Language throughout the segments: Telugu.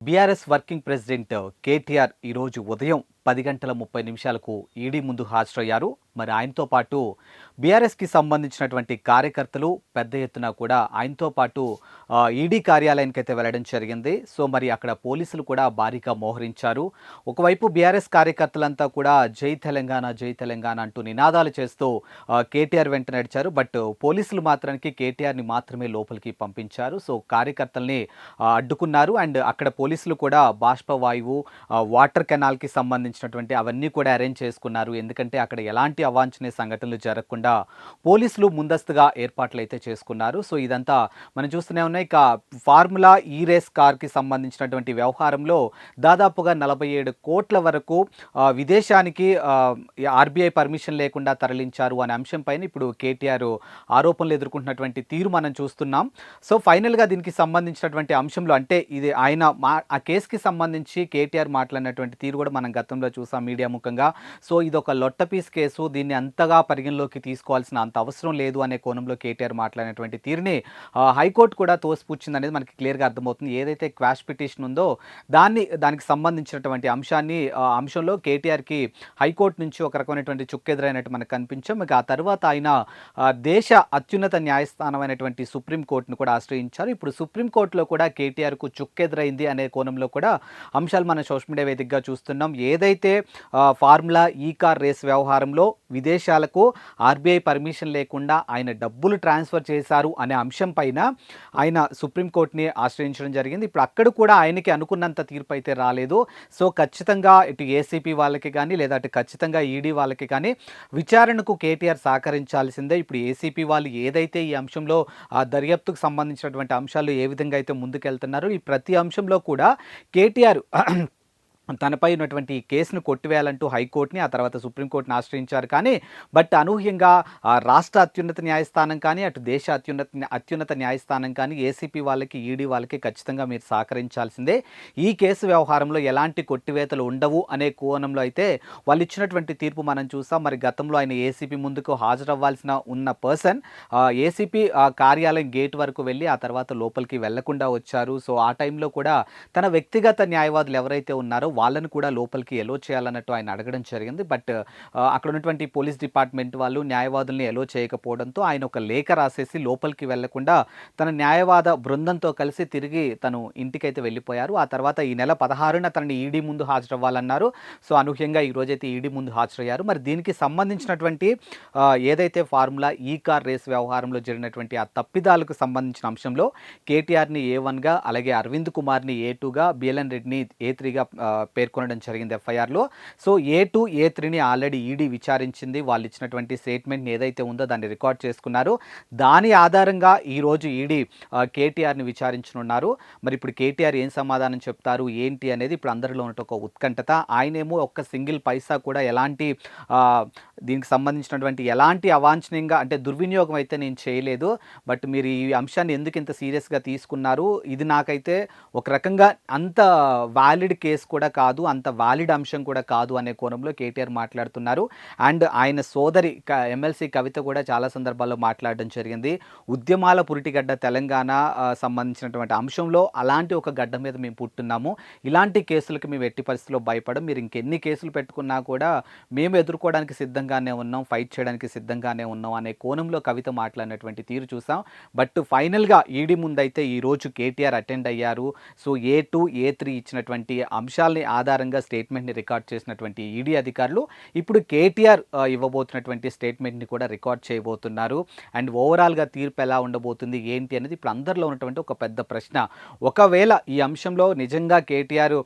బీఆర్ఎస్ వర్కింగ్ ప్రెసిడెంట్ కేటీఆర్ ఈరోజు ఉదయం పది గంటల ముప్పై నిమిషాలకు ఈడీ ముందు హాజరయ్యారు. మరి ఆయనతో పాటు బీఆర్ఎస్కి సంబంధించినటువంటి కార్యకర్తలు పెద్ద ఎత్తున కూడా ఆయనతో పాటు ఈడీ కార్యాలయానికి అయితే వెళ్ళడం జరిగింది. సో మరి అక్కడ పోలీసులు కూడా భారీగా మోహరించారు. ఒకవైపు బీఆర్ఎస్ కార్యకర్తలంతా కూడా జై తెలంగాణ జై తెలంగాణ అంటూ నినాదాలు చేస్తూ కేటీఆర్ వెంట నడిచారు. బట్ పోలీసులు మాత్రానికి కేటీఆర్ని మాత్రమే లోపలికి పంపించారు. సో కార్యకర్తల్ని అడ్డుకున్నారు. అండ్ అక్కడ పోలీసులు కూడా బాష్పవాయువు వాటర్ కెనాల్కి సంబంధించినటువంటి అవన్నీ కూడా అరేంజ్ చేసుకున్నారు. ఎందుకంటే అక్కడ ఎలాంటి అవాంఛనీయ సంఘటనలు జరగకుండా పోలీసులు ముందస్తుగా ఏర్పాట్లు అయితే చేసుకున్నారు. సో ఇదంతా మనం చూస్తూనే ఉన్నాయి ఇక ఫార్ములా ఈ రేస్ కార్కి సంబంధించినటువంటి వ్యవహారంలో దాదాపుగా నలభై ఏడు కోట్ల వరకు విదేశానికి ఆర్బీఐ పర్మిషన్ లేకుండా తరలించారు అనే అంశం పైన ఇప్పుడు కేటీఆర్ ఆరోపణలు ఎదుర్కొంటున్నటువంటి తీరు మనం చూస్తున్నాం. సో ఫైనల్గా దీనికి సంబంధించినటువంటి అంశంలో అంటే ఇది ఆయన మా ఆ కేసుకి సంబంధించి కేటీఆర్ మాట్లాడినటువంటి తీరు కూడా మనం గతంలో చూసాం మీడియా ముఖంగా. సో ఇది ఒక లొట్ట పీస్ కేసు. దీన్ని అంతగా పరిగణలోకి తీసుకోవాల్సిన అంత అవసరం లేదు అనే కోణంలో కేటీఆర్ మాట్లాడినటువంటి తీరుని హైకోర్టు కూడా తోసిపుచ్చింది అనేది మనకి క్లియర్గా అర్థమవుతుంది. ఏదైతే క్వాష్ పిటిషన్ ఉందో దాన్ని దానికి సంబంధించినటువంటి అంశాన్ని అంశంలో కేటీఆర్కి హైకోర్టు నుంచి ఒక రకమైనటువంటి చుక్కెదురైనట్టు మనకు కనిపించాం. ఇక ఆ తర్వాత ఆయన దేశ అత్యున్నత న్యాయస్థానమైనటువంటి సుప్రీంకోర్టును కూడా ఆశ్రయించారు. ఇప్పుడు సుప్రీంకోర్టులో కూడా కేటీఆర్కు చుక్కెదురైంది అనే కోణంలో కూడా అంశాలు మనం సోషల్ మీడియా వేదికగా చూస్తున్నాం. ఏదైతే ఆ, ఫార్ములా ఈ కార్ రేస్ వ్యవహారంలో విదేశాలకు ఆర్బీఐ పర్మిషన్ లేకుండా ఆయన డబ్బులు ట్రాన్స్ఫర్ చేశారు అనే అంశం పైన ఆయన సుప్రీంకోర్టుని ఆశ్రయించడం జరిగింది. ఇప్పుడు అక్కడ కూడా ఆయనకి అనుకున్నంత తీర్పు అయితే రాలేదు. సో ఖచ్చితంగా ఇటు ఏసీపీ వాళ్ళకి కానీ లేదా అటు ఖచ్చితంగా ఈడీ వాళ్ళకి కానీ విచారణకు కేటీఆర్ సహకరించాల్సిందే. ఇప్పుడు ఏసీపీ వాళ్ళు ఏదైతే ఈ అంశంలో దర్యాప్తుకు సంబంధించినటువంటి అంశాలు ఏ విధంగా అయితే ముందుకెళ్తున్నారో ఈ ప్రతి అంశంలో కూడా కేటీఆర్ తనపై ఉన్నటువంటి కేసును కొట్టివేయాలంటూ హైకోర్టుని ఆ తర్వాత సుప్రీంకోర్టుని ఆశ్రయించారు కానీ బట్ అనూహ్యంగా రాష్ట్ర అత్యున్నత న్యాయస్థానం కానీ అటు దేశ అత్యున్నత అత్యున్నత న్యాయస్థానం కానీ ఏసీపీ వాళ్ళకి ఈడీ వాళ్ళకి ఖచ్చితంగా మీరు సహకరించాల్సిందే. ఈ కేసు వ్యవహారంలో ఎలాంటి కొట్టివేతలు ఉండవు అనే కోణంలో అయితే వాళ్ళు ఇచ్చినటువంటి తీర్పు మనం చూసాం. మరి గతంలో ఆయన ఏసీపీ ముందుకు హాజరవ్వాల్సిన ఉన్న పర్సన్ ఏసీపీ కార్యాలయం గేట్ వరకు వెళ్ళి ఆ తర్వాత లోపలికి వెళ్ళకుండా వచ్చారు. సో ఆ టైంలో కూడా తన వ్యక్తిగత న్యాయవాదులు ఎవరైతే ఉన్నారో వాళ్ళని కూడా లోపలికి ఎలో చేయాలన్నట్టు ఆయన అడగడం జరిగింది. బట్ uh, అక్కడ ఉన్నటువంటి పోలీస్ డిపార్ట్మెంట్ వాళ్ళు న్యాయవాదుల్ని ఎలో చేయకపోవడంతో ఆయన ఒక లేఖ రాసేసి లోపలికి వెళ్ళకుండా తన న్యాయవాద బృందంతో కలిసి తిరిగి తను ఇంటికైతే వెళ్ళిపోయారు. ఆ తర్వాత ఈ నెల పదహారున తనని ఈడీ ముందు హాజరవ్వాలన్నారు. సో అనూహ్యంగా ఈ రోజైతే ఈడీ ముందు హాజరయ్యారు. మరి దీనికి సంబంధించినటువంటి uh, ఏదైతే ఫార్ములా ఈ కార్ రేస్ వ్యవహారంలో జరిగినటువంటి ఆ తప్పిదాలకు సంబంధించిన అంశంలో కేటీఆర్ని ఏ వన్గా అలాగే అరవింద్ కుమార్ని ఏ టూగా బిఎల్ఎన్ రెడ్డిని ఏ త్రీగా uh, పేర్కొనడం జరిగింది ఎఫ్ఐఆర్లో. సో ఏ టూ ఏ త్రీని ఆల్రెడీ ఈడీ విచారించింది. వాళ్ళు ఇచ్చినటువంటి స్టేట్మెంట్ని ఏదైతే ఉందో దాన్ని రికార్డ్ చేసుకున్నారు. దాని ఆధారంగా ఈరోజు ఈడీ కేటీఆర్ని విచారించనున్నారు. మరి ఇప్పుడు కేటీఆర్ ఏం సమాధానం చెప్తారు? ఏంటి అనేది ఇప్పుడు అందరిలో ఉన్న ఒక ఉత్కంఠత. ఆయనేమో ఒక్క సింగిల్ పైసా కూడా ఎలాంటి దీనికి సంబంధించినటువంటి ఎలాంటి అవాంఛనీయంగా అంటే దుర్వినియోగం అయితే నేను చేయలేదు. బట్ మీరు ఈ అంశాన్ని ఎందుకు ఇంత సీరియస్గా తీసుకున్నారు? ఇది నాకైతే ఒక రకంగా అంత వ్యాలిడ్ కేసు కూడా కాదు అంత వాలిడ్ అంశం కూడా కాదు అనే కోణంలో కేటీఆర్ మాట్లాడుతున్నారు. అండ్ ఆయన సోదరి ఎమ్మెల్సీ కవిత కూడా చాలా సందర్భాల్లో మాట్లాడడం జరిగింది. ఉద్యమాల పురిటిగడ్డ తెలంగాణ సంబంధించినటువంటి అంశంలో అలాంటి ఒక గడ్డ మీద మేము పుట్టున్నాము. ఇలాంటి కేసులకు మేము ఎట్టి పరిస్థితుల్లో భయపడం మీరు ఇంకెన్ని కేసులు పెట్టుకున్నా కూడా మేము ఎదుర్కోవడానికి సిద్ధంగానే ఉన్నాం ఫైట్ చేయడానికి సిద్ధంగానే ఉన్నాం అనే కోణంలో కవిత మాట్లాడినటువంటి తీరు చూసాం. బట్ ఫైనల్గా ఈడీ ముందైతే ఈరోజు కేటీఆర్ అటెండ్ అయ్యారు. So A two A three ఇచ్చినటువంటి అంశాలని ఆధారంగా స్టేట్మెంట్ని రికార్డ్ చేసినటువంటి ఈడీ అధికారులు ఇప్పుడు కేటీఆర్ ఇవ్వబోతున్నటువంటి స్టేట్మెంట్ని కూడా రికార్డ్ చేయబోతున్నారు. అండ్ ఓవరాల్గా తీర్పు ఎలా ఉండబోతుంది ఏంటి అనేది ఇప్పుడు అందరిలో ఉన్నటువంటి ఒక పెద్ద ప్రశ్న. ఒకవేళ ఈ అంశంలో నిజంగా కేటీఆర్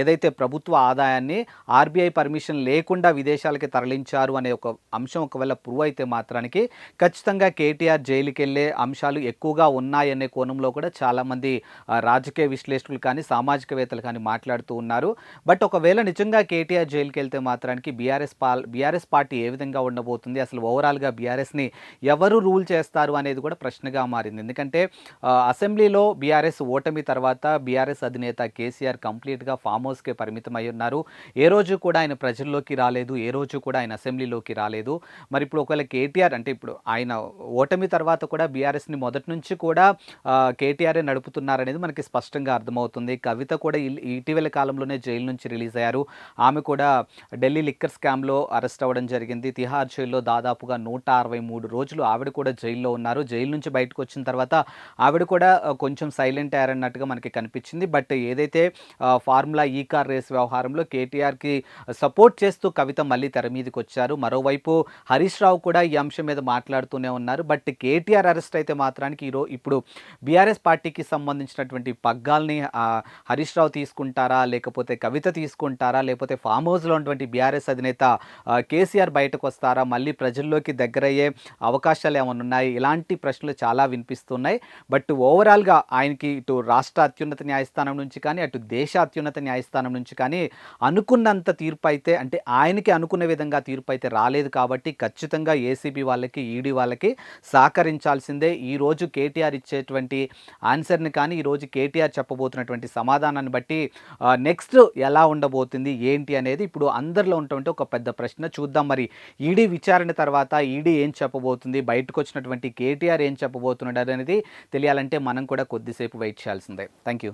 ఏదైతే ప్రభుత్వ ఆదాయాన్ని ఆర్బీఐ పర్మిషన్ లేకుండా విదేశాలకి తరలించారు అనే ఒక అంశం ఒకవేళ ప్రూవ్ అయితే మాత్రానికి ఖచ్చితంగా కేటీఆర్ జైలుకి వెళ్ళే అంశాలు ఎక్కువగా ఉన్నాయనే కోణంలో కూడా చాలామంది రాజకీయ విశ్లేషకులు కానీ సామాజికవేత్తలు కానీ మాట్లాడుతూ ఉన్నారు. బట్ ఒకవేళ నిజంగా కేటీఆర్ జైలుకి వెళ్తే మాత్రానికి బీఆర్ఎస్ పాల్ బీఆర్ఎస్ పార్టీ ఏ విధంగా ఉండబోతుంది? అసలు ఓవరాల్గా బీఆర్ఎస్ని ఎవరు రూల్ చేస్తారు అనేది కూడా ప్రశ్నగా మారింది. ఎందుకంటే అసెంబ్లీలో బీఆర్ఎస్ ఓటమి తర్వాత బీఆర్ఎస్ అధినేత కేసీఆర్ కంప్లీట్గా ఫామ్ హౌస్కే పరిమితం అయి ఉన్నారు. ఏ రోజు కూడా ఆయన ప్రజల్లోకి రాలేదు. ఏ రోజు కూడా ఆయన అసెంబ్లీలోకి రాలేదు. మరి ఇప్పుడు ఒకవేళ కేటీఆర్ అంటే ఇప్పుడు ఆయన ఓటమి తర్వాత కూడా బీఆర్ఎస్ని మొదటి నుంచి కూడా కేటీఆర్ఏ నడుపుతున్నారనేది మనకి స్పష్టంగా అర్థమవుతుంది. కవిత కూడా ఇటీవల కాలం కాలంలోనే జైలు నుంచి రిలీజ్ అయ్యారు. ఆమె కూడా ఢిల్లీ లిక్కర్ స్కామ్లో అరెస్ట్ అవ్వడం జరిగింది. తిహార్ జైల్లో దాదాపుగా నూట అరవై మూడు రోజులు ఆవిడ కూడా జైల్లో ఉన్నారు. జైలు నుంచి బయటకు వచ్చిన తర్వాత ఆవిడ కూడా కొంచెం సైలెంట్ అయ్యారన్నట్టుగా మనకి కనిపించింది. బట్ ఏదైతే ఫార్ములా ఈ కార్ రేస్ వ్యవహారంలో కేటీఆర్కి సపోర్ట్ చేస్తూ కవిత మళ్ళీ తెర మీదకి వచ్చారు. మరోవైపు హరీష్ రావు కూడా ఈ అంశం మీద మాట్లాడుతూనే ఉన్నారు. బట్ కేటీఆర్ అరెస్ట్ అయితే మాత్రానికి ఈరో ఇప్పుడు బీఆర్ఎస్ పార్టీకి సంబంధించినటువంటి పగ్గాల్ని హరీష్ రావు తీసుకుంటారా లేకపోతే కవిత తీసుకుంటారా? లేకపోతే ఫామ్ హౌస్లో ఉన్నటువంటి బీఆర్ఎస్ అధినేత కేసీఆర్ బయటకు వస్తారా మళ్ళీ ప్రజల్లోకి దగ్గరయ్యే అవకాశాలు ఏమైనా ఉన్నాయి? ఇలాంటి ప్రశ్నలు చాలా వినిపిస్తున్నాయి. బట్ ఓవరాల్గా ఆయనకి ఇటు రాష్ట్ర అత్యున్నత న్యాయస్థానం నుంచి కానీ అటు దేశ అత్యున్నత న్యాయస్థానం నుంచి కానీ అనుకున్నంత తీర్పు అయితే అంటే ఆయనకి అనుకున్న విధంగా తీర్పు అయితే రాలేదు కాబట్టి ఖచ్చితంగా ఏసీబీ వాళ్ళకి ఈడీ వాళ్ళకి సహకరించాల్సిందే. ఈ రోజు కేటీఆర్ ఇచ్చేటువంటి ఆన్సర్ని కానీ ఈరోజు కేటీఆర్ చెప్పబోతున్నటువంటి సమాధానాన్ని బట్టి నెక్స్ట్ ఎలా ఉండబోతుంది ఏంటి అనేది ఇప్పుడు అందరిలో ఉంటుంటే ఒక పెద్ద ప్రశ్న చూద్దాం. మరి ఈడీ విచారణ తర్వాత ఈడీ ఏం చెప్పబోతుంది బయటకు వచ్చినటువంటి కేటీఆర్ ఏం చెప్పబోతున్నాడు అనేది తెలియాలంటే మనం కూడా కొద్దిసేపు వెయిట్ చేయాల్సిందే. Thank you